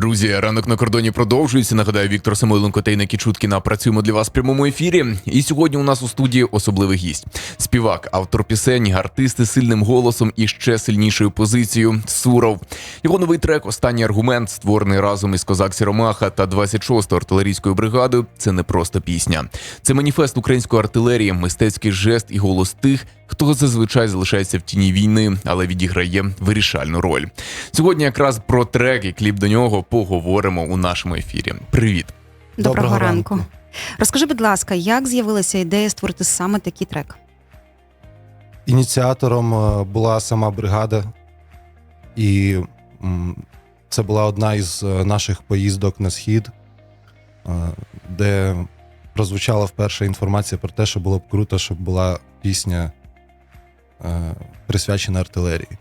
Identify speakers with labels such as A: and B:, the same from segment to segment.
A: Друзі, ранок на кордоні продовжується. Нагадаю, Віктор Самойленко та Інна Кічуткіна працюємо для вас в прямому ефірі. І сьогодні у нас у студії особливий гість: співак, автор пісень, артисти з сильним голосом і ще сильнішою позицією. Суров. Його новий трек Останній аргумент, створений разом із Козак Сіромаха та 26-ю артилерійською бригадою. Це не просто пісня. Це маніфест української артилерії, мистецький жест і голос тих, хто зазвичай залишається в тіні війни, але відіграє вирішальну роль. Сьогодні якраз про трек і кліп до нього поговоримо у нашому ефірі. Привіт!
B: Доброго,
C: Доброго
B: ранку.
C: ранку.
B: Розкажи, будь ласка, як з'явилася ідея створити саме такий трек?
C: Ініціатором е, була сама бригада, і це була одна із е, наших поїздок на схід, е, де прозвучала вперше інформація про те, що було б круто, щоб була пісня присвячена артилерії.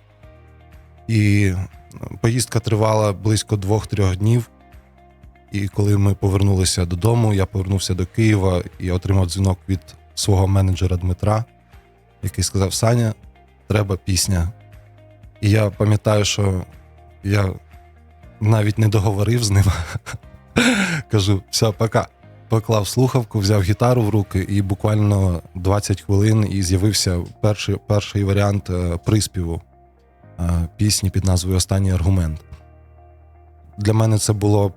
C: І е, поїздка тривала близько двох-трьох днів. І коли ми повернулися додому, я повернувся до Києва і отримав дзвінок від свого менеджера Дмитра, який сказав: Саня, треба пісня. І я пам'ятаю, що я навіть не договорив з ним. Кажу, все, пока. Поклав слухавку, взяв гітару в руки, і буквально 20 хвилин і з'явився перший, перший варіант е, приспіву е, пісні під назвою Останній аргумент. Для мене це було.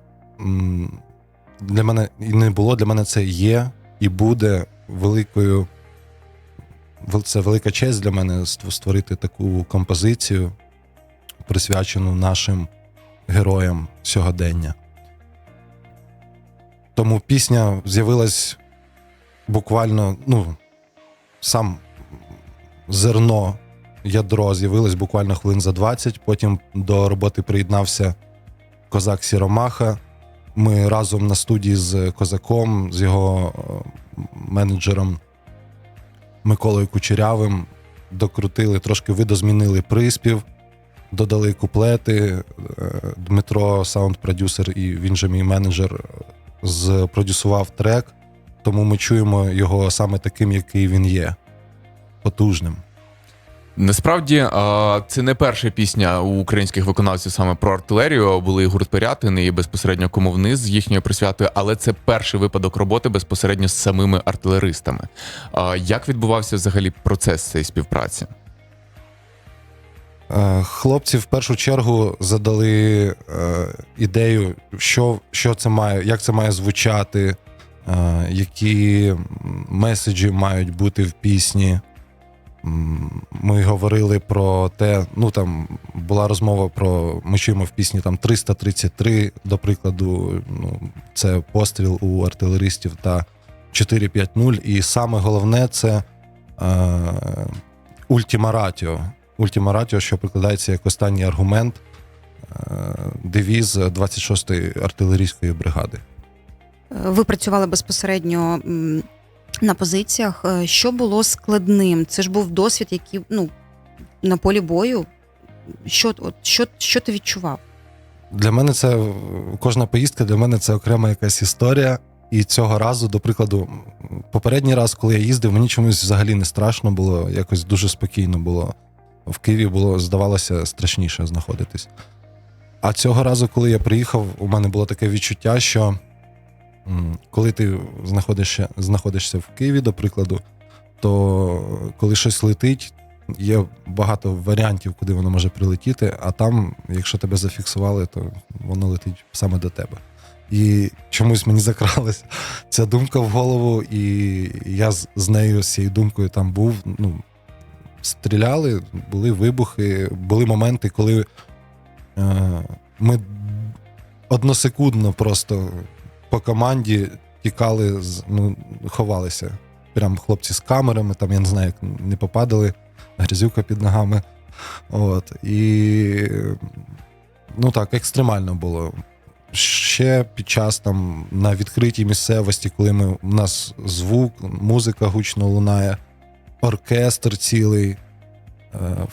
C: Для мене і не було, для мене це є і буде великою. Це велика честь для мене створити таку композицію, присвячену нашим героям сьогодення. Тому пісня з'явилась буквально, ну, сам зерно, ядро з'явилось буквально хвилин за 20. Потім до роботи приєднався козак Сіромаха. Ми разом на студії з козаком, з його е, менеджером Миколою Кучерявим докрутили, трошки видозмінили приспів, додали куплети. Е, Дмитро, саунд-продюсер, і він же мій менеджер, зпродюсував трек, тому ми чуємо його саме таким, який він є, потужним.
A: Насправді, це не перша пісня у українських виконавців саме про артилерію. Були і гурт Пирятин і безпосередньо кому вниз з їхньою присвятою, але це перший випадок роботи безпосередньо з самими артилеристами. Як відбувався взагалі процес цієї співпраці?
C: Е, Хлопці в першу чергу задали е, ідею, що, що це має, як це має звучати, е, які меседжі мають бути в пісні. Ми говорили про те, ну там була розмова про ми чуємо в пісні там 333, до прикладу, ну, це постріл у артилеристів та 450. І саме головне це е, Ultima Ultima що прикладається як останній аргумент, е, девіз 26-ї артилерійської бригади.
B: Ви працювали безпосередньо на позиціях. Е, Що було складним? Це ж був досвід, який ну, на полі бою. Що, от, що, що ти відчував?
C: Для мене це кожна поїздка для мене це окрема якась історія. І цього разу, до прикладу, попередній раз, коли я їздив, мені чомусь взагалі не страшно було, якось дуже спокійно було. В Києві було, здавалося, страшніше знаходитись. А цього разу, коли я приїхав, у мене було таке відчуття, що коли ти знаходишся, знаходишся в Києві, до прикладу, то коли щось летить, є багато варіантів, куди воно може прилетіти, а там, якщо тебе зафіксували, то воно летить саме до тебе. І чомусь мені закралася ця думка в голову, і я з, нею, з цією думкою там був. Ну, стріляли, були вибухи, були моменти, коли е, ми односекундно просто по команді тікали, ну, ховалися. Прям хлопці з камерами, там я не знаю, як не попадали, грязюка під ногами. От. І ну так, екстремально було. Ще під час там на відкритій місцевості, коли ми, у нас звук, музика гучно лунає, оркестр цілий е,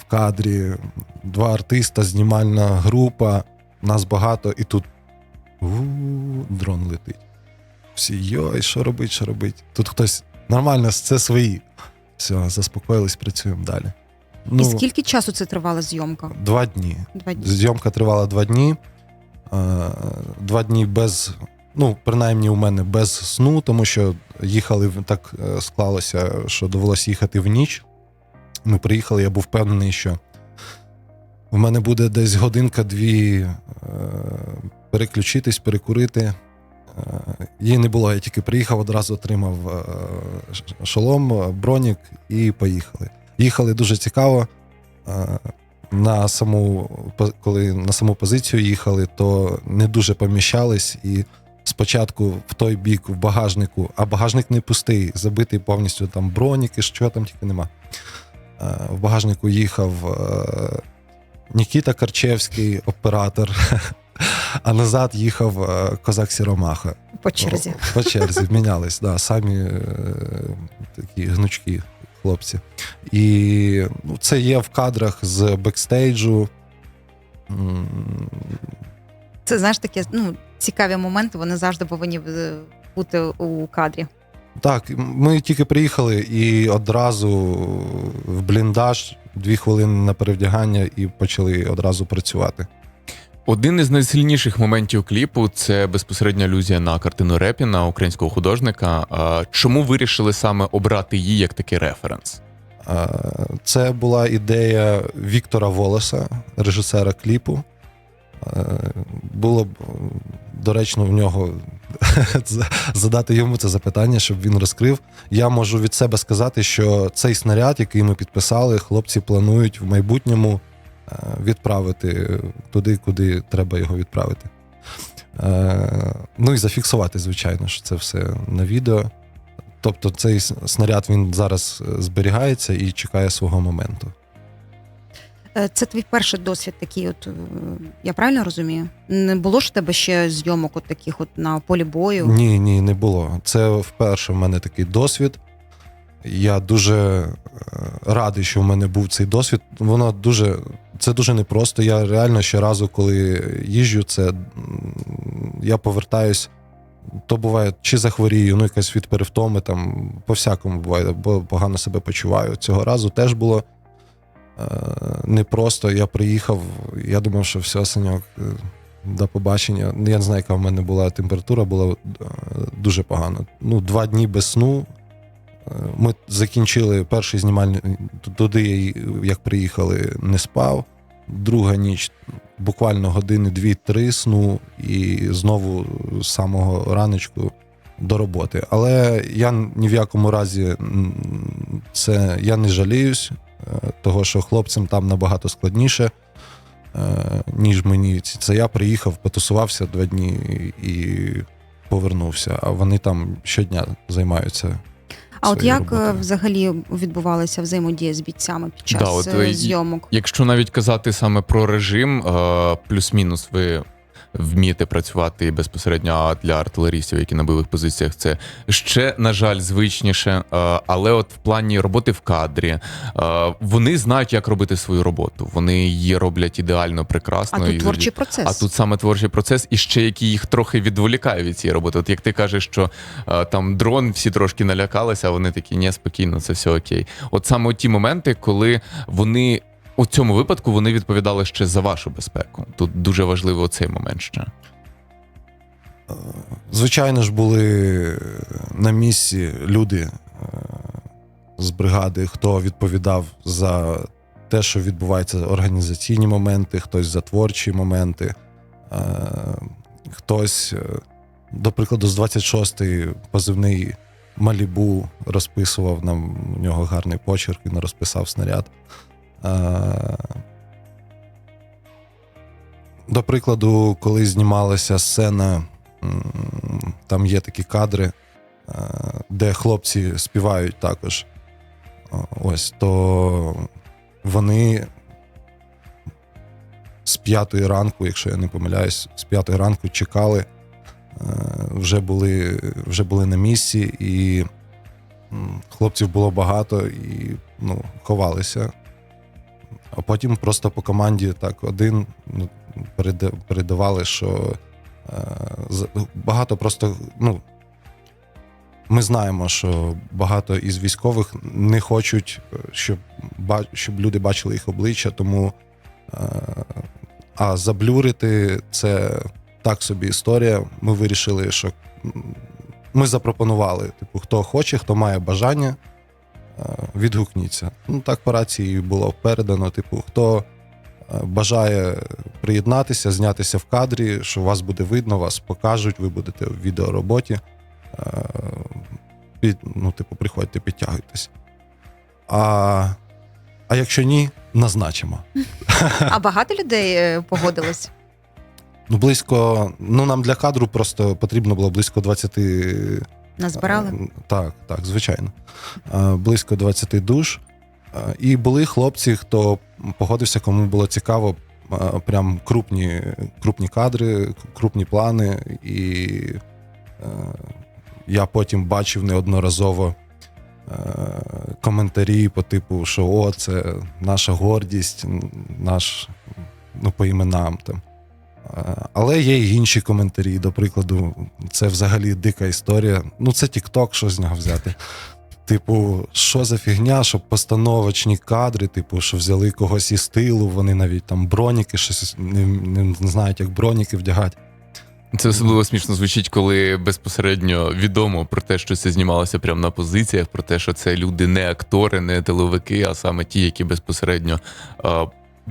C: в кадрі, два артиста, знімальна група, нас багато, і тут у-у-у, дрон летить. Всі йой, що робить, що робить. Тут хтось нормально, це свої. Все, заспокоїлись, працюємо далі. Ну,
B: І скільки часу це тривала зйомка?
C: Два дні.
B: Два дні.
C: Зйомка тривала два дні. Е, Два дні без, ну, принаймні у мене без сну, тому що їхали так е, склалося, що довелося їхати в ніч. Ми приїхали, я був впевнений, що в мене буде десь годинка-дві е, переключитись, перекурити. Е, Її не було, я тільки приїхав, одразу отримав шолом, бронік і поїхали. Їхали дуже цікаво. На саму, коли на саму позицію їхали, то не дуже поміщались. І спочатку в той бік в багажнику, а багажник не пустий, забитий повністю там броніки, що там тільки нема. Е, В багажнику їхав е, Нікіта Карчевський, оператор, а назад їхав е, козак Сіромаха.
B: По черзі.
C: По черзі мінялись, да, самі такі гнучкі хлопці. І ну, це є в кадрах з бекстейджу.
B: Це знаєш таке, ну, цікаві моменти, вони завжди повинні е, бути у кадрі.
C: Так, ми тільки приїхали і одразу в бліндаж, дві хвилини на перевдягання, і почали одразу працювати.
A: Один із найсильніших моментів кліпу це безпосередня алюзія на картину Репіна, українського художника. Чому вирішили саме обрати її як такий референс?
C: Це була ідея Віктора Волоса, режисера кліпу. Е, Було б е, доречно в нього задати йому це запитання, щоб він розкрив. Я можу від себе сказати, що цей снаряд, який ми підписали, хлопці планують в майбутньому е, відправити туди, куди треба його відправити. Ну і зафіксувати, звичайно, що це все на відео. Тобто цей снаряд він зараз зберігається і чекає свого моменту.
B: Е, Це твій перший досвід такий, от е, я правильно розумію? Не було ж в тебе ще зйомок от таких от на полі бою?
C: Ні, ні, не було. Це вперше в мене такий досвід. Я дуже е, радий, що в мене був цей досвід. Воно дуже, це дуже непросто. Я реально щоразу, коли їжджу, це я повертаюсь. То буває, чи захворію, ну якась від перевтоми, там по-всякому буває, бо погано себе почуваю. Цього разу теж було е, непросто. Я приїхав, я думав, що все, Саньок, е, до побачення. Я не знаю, яка в мене була температура, була е, дуже погано. Ну, два дні без сну. Ми закінчили перший знімальний туди, як приїхали, не спав. Друга ніч буквально години дві-три сну, і знову з самого раночку до роботи. Але я ні в якому разі це я не жаліюсь, того що хлопцям там набагато складніше, е, ніж мені. Це я приїхав, потусувався два дні і повернувся. А вони там щодня займаються.
B: А от як е,
C: роботою.
B: взагалі відбувалася взаємодія з бійцями під час
A: Да, от,
B: е, зйомок?
A: Якщо навіть казати саме про режим, плюс-мінус ви вмієте працювати безпосередньо для артилерістів, які на бойових позиціях, це ще, на жаль, звичніше. Е, Але от в плані роботи в кадрі, е, вони знають, як робити свою роботу. Вони її роблять ідеально,
B: А
A: прекрасно.
B: тут
A: і
B: творчий процес.
A: А тут саме творчий процес, і ще який їх трохи відволікає від цієї роботи. От як ти кажеш, що е, там дрон, всі трошки налякалися, а вони такі, ні, спокійно, це все окей. От саме ті моменти, коли вони у цьому випадку вони відповідали ще за вашу безпеку. Тут дуже важливий оцей момент ще.
C: Е, Звичайно ж, були на місці люди е, з бригади, хто відповідав за те, що відбувається організаційні моменти, хтось за творчі моменти, е, хтось, е, до прикладу, з 26-ї позивний Малібу розписував нам у нього гарний почерк, він розписав снаряд. Е, До прикладу, коли знімалася сцена, там є такі кадри, е, де хлопці співають також. Ось то вони з п'ятої ранку, якщо я не помиляюсь, з п'ятої ранку чекали, е, вже були, вже були на місці, і хлопців було багато і ну, ховалися. А потім просто по команді так один ну, передавали, що е, багато просто, ну. Ми знаємо, що багато із військових не хочуть, е, щоб, щоб люди бачили їх обличчя, тому е, а заблюрити це так собі історія. Ми вирішили, що ми запропонували: типу, хто хоче, хто має бажання, відгукніться. Ну так по рації було передано. Типу, хто е, бажає приєднатися, знятися в кадрі, що вас буде видно, вас покажуть, ви будете в відеороботі. Е, Під, ну, типу, приходьте, підтягуйтесь. А, а якщо ні, назначимо.
B: А багато людей е, погодилось?
C: Ну, близько, ну нам для кадру просто потрібно було близько 20.
B: Назбирали?
C: Е, Так, так, звичайно. Е, Близько 20 душ. Е, І були хлопці, хто погодився, кому було цікаво, прям крупні, крупні кадри, крупні плани. І я потім бачив неодноразово коментарі по типу, що о, це наша гордість, наш ну, по іменам там. Е, Але є й інші коментарі. До прикладу, це взагалі дика історія. Ну, це TikTok, що з нього взяти. Типу, що за фігня, що постановочні кадри, типу, що взяли когось із тилу, вони навіть там броніки, щось не, не знають, як броніки вдягати.
A: Це особливо смішно звучить, коли безпосередньо відомо про те, що це знімалося прямо на позиціях, про те, що це люди не актори, не телевики, а саме ті, які безпосередньо е,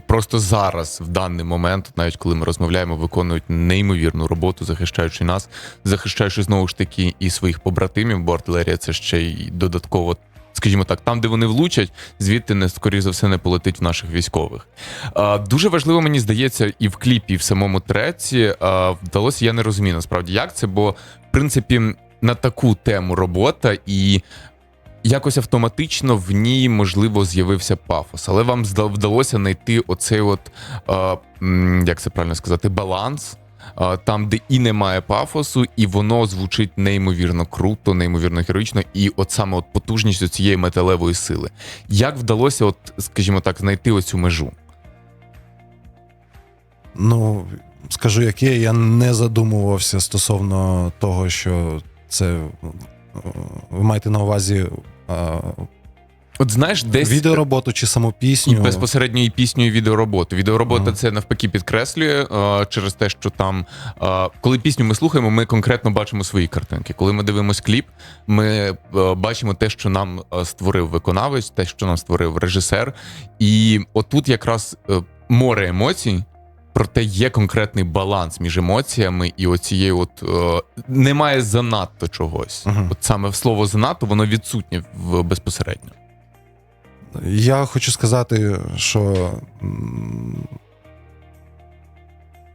A: просто зараз, в даний момент, навіть коли ми розмовляємо, виконують неймовірну роботу, захищаючи нас, захищаючи знову ж таки і своїх побратимів, бо артилерія це ще й додатково. Скажімо так, там, де вони влучать, звідти не скоріш за все не полетить в наших військових. А, дуже важливо, мені здається, і в кліпі, і в самому треці а, вдалося, я не розумію насправді, як це, бо в принципі на таку тему робота і. Якось автоматично в ній можливо з'явився пафос, але вам вдалося знайти оцей, от м, як це правильно сказати, баланс, там, де і немає пафосу, і воно звучить неймовірно круто, неймовірно героїчно, і от саме от потужність цієї металевої сили. Як вдалося, от, скажімо так, знайти оцю межу?
C: Ну, скажу, як є, я не задумувався стосовно того, що це. Ви маєте на увазі
A: От знаєш, десь
C: відеороботу чи саму
A: і
C: пісню.
A: безпосередньо і пісню, і відеороботу. Відеоробота
C: Ага.
A: це навпаки підкреслює через те, що там, коли пісню ми слухаємо, ми конкретно бачимо свої картинки. Коли ми дивимося кліп, ми бачимо те, що нам створив виконавець, те, що нам створив режисер. І отут якраз е, море емоцій. Проте є конкретний баланс між емоціями і оцією, от е, немає занадто чогось.
C: Мгм.
A: От саме слово занадто воно відсутнє в безпосередньо.
C: Я хочу сказати, що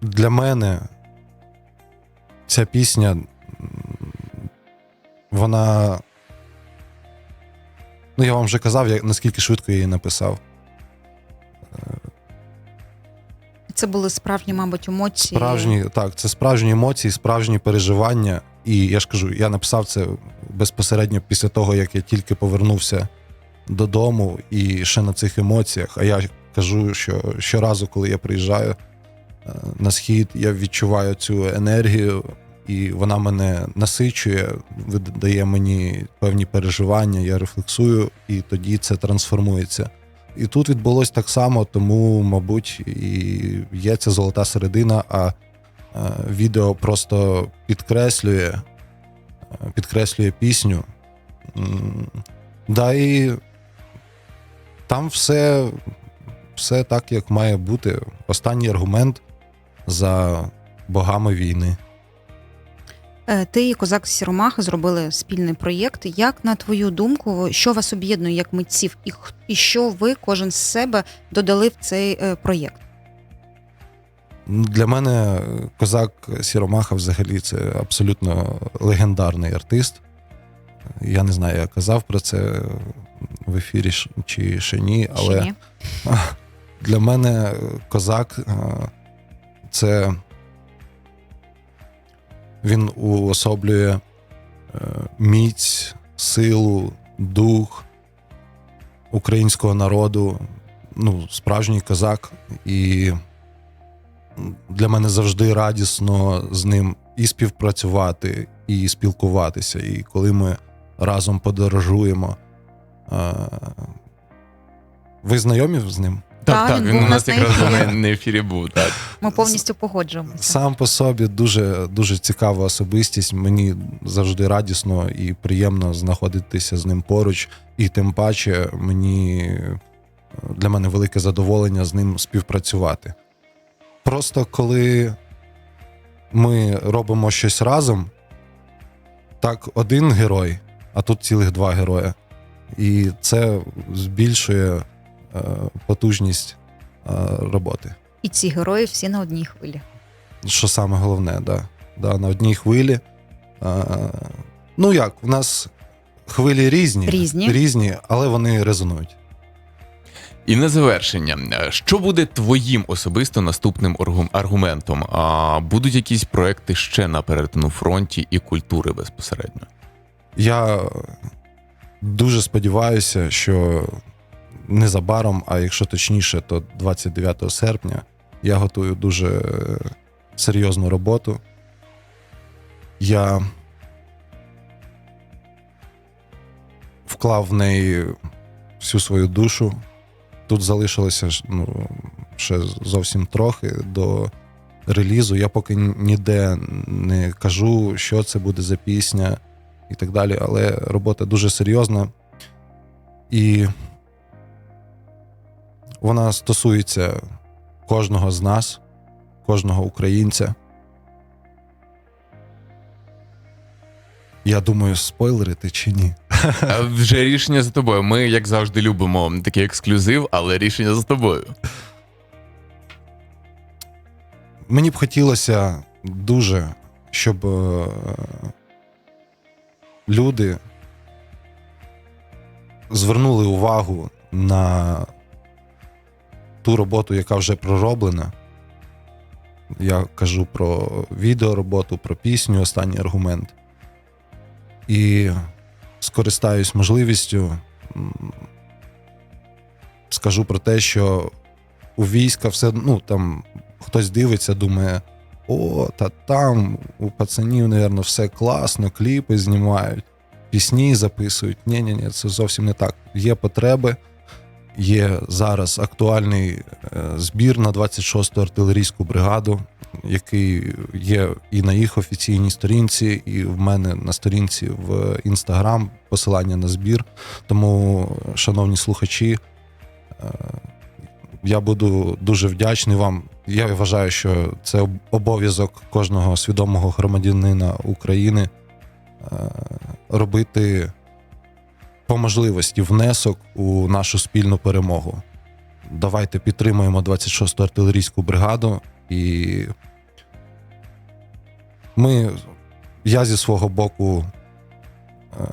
C: для мене ця пісня, вона. Ну, я вам вже казав, я, наскільки швидко я її написав.
B: Це були справжні, мабуть, емоції.
C: Справжні, так, це справжні емоції, справжні переживання. І я ж кажу, я написав це безпосередньо після того, як я тільки повернувся додому і ще на цих емоціях. А я кажу, що щоразу, коли я приїжджаю е, на схід, я відчуваю цю енергію, і вона мене насичує, видає мені певні переживання, я рефлексую, і тоді це трансформується. І тут відбулось так само, тому, мабуть, і є ця золота середина, а відео просто підкреслює, е, підкреслює пісню. Да, і там все, все так, як має бути. Останній аргумент за богами війни.
B: Е, Ти і козак Сіромаха зробили спільний проєкт. Як на твою думку, що вас об'єднує як митців, і і що ви кожен з себе додали в цей е, проєкт?
C: Ну, Для мене козак Сіромаха взагалі це абсолютно легендарний артист. Я не знаю, я казав про це в ефірі чи ще ні, але
B: Чи ні?
C: для мене козак е, це він уособлює е, міць, силу, дух українського народу. Ну, справжній козак. І для мене завжди радісно з ним і співпрацювати, і спілкуватися. І коли ми разом подорожуємо. е, Ви знайомі з ним?
A: Так,
B: Та,
A: так,
B: він
A: він
B: був
A: у
B: у
A: нас
B: нас на
A: якраз
B: ефірі.
A: на, на ефірі був. Так.
B: Ми повністю погоджуємося.
C: Сам по собі дуже, дуже цікава особистість. Мені завжди радісно і приємно знаходитися з ним поруч. І тим паче мені для мене велике задоволення з ним співпрацювати. Просто коли ми робимо щось разом, так один герой, а тут цілих два героя. І це збільшує потужність е, роботи.
B: І ці герої всі на одній хвилі.
C: Що саме головне, да. Да, на одній хвилі. Ну як, у нас хвилі різні,
B: Різні.
C: різні, але вони резонують.
A: І на завершення, е, що буде твоїм особисто наступним аргументом? А будуть якісь проекти ще на перетину фронті і культури безпосередньо?
C: Я дуже сподіваюся, що незабаром, а якщо точніше, то 29 серпня я готую дуже е, серйозну роботу. Я вклав в неї всю свою душу. Тут залишилося ну, ще зовсім трохи до релізу. Я поки ніде не кажу, що це буде за пісня і так далі. Але робота дуже серйозна. І вона стосується кожного з нас, кожного українця. Я думаю, спойлерити чи ні.
A: А Вже рішення за тобою. Ми, як завжди, любимо такий ексклюзив, але рішення за тобою.
C: Мені б хотілося дуже, щоб е, люди звернули увагу на ту роботу, яка вже пророблена. Я кажу про відеороботу, про пісню, останній аргумент. І скористаюсь можливістю, скажу про те, що у війська все, ну там хтось дивиться, думає: о, та там у пацанів, напевно, все класно, кліпи знімають, пісні записують. Ні, ні, ні, це зовсім не так. Є потреби. Є зараз актуальний е, збір на 26-ту артилерійську бригаду, який є і на їх офіційній сторінці, і в мене на сторінці в інстаграм посилання на збір. Тому, шановні слухачі, е, я буду дуже вдячний вам. Я вважаю, що це обов'язок кожного свідомого громадянина України е, робити по можливості внесок у нашу спільну перемогу. Давайте підтримуємо 26-ту артилерійську бригаду. І ми, я зі свого боку е,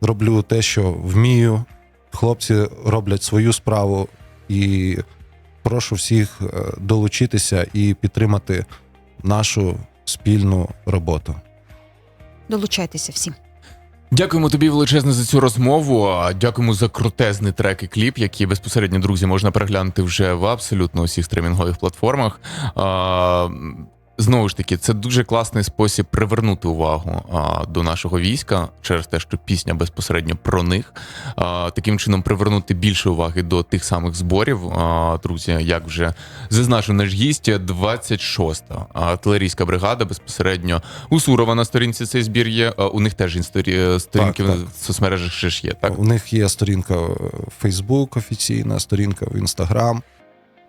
C: роблю те, що вмію. Хлопці роблять свою справу і прошу всіх е, долучитися і підтримати нашу спільну роботу.
B: Долучайтеся всі.
A: Дякуємо тобі величезне за цю розмову. Дякуємо за крутезний трек і кліп, які безпосередньо друзі можна переглянути вже в абсолютно усіх стримінгових платформах. Знову ж таки, це дуже класний спосіб привернути увагу а, до нашого війська через те, що пісня безпосередньо про них. А, таким чином привернути більше уваги до тих самих зборів. А, друзі, як вже зазначив наш гість, 26-та артилерійська бригада безпосередньо у Сурова на сторінці цей збір є. А, У них теж інсторі... сторінки
C: Так,
A: в соцмережах ще ж є, так?
C: У них є сторінка в Facebook офіційна, сторінка в Instagram,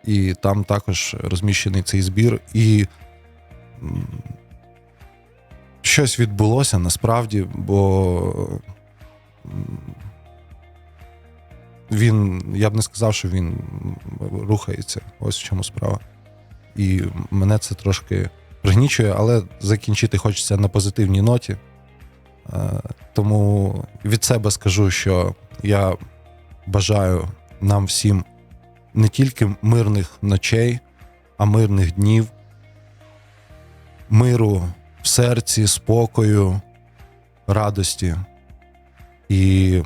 C: і там також розміщений цей збір. І щось відбулося насправді, бо він, я б не сказав, що він рухається. Ось в чому справа. І мене це трошки пригнічує, але закінчити хочеться на позитивній ноті. Е, Тому від себе скажу, що я бажаю нам всім не тільки мирних ночей, а мирних днів, миру в серці, спокою, радості і,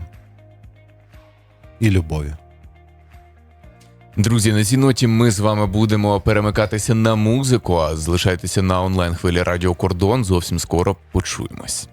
C: і любові.
A: Друзі, на цій ноті ми з вами будемо перемикатися на музику. А залишайтеся на онлайн хвилі Радіо Кордон. Зовсім скоро почуємось.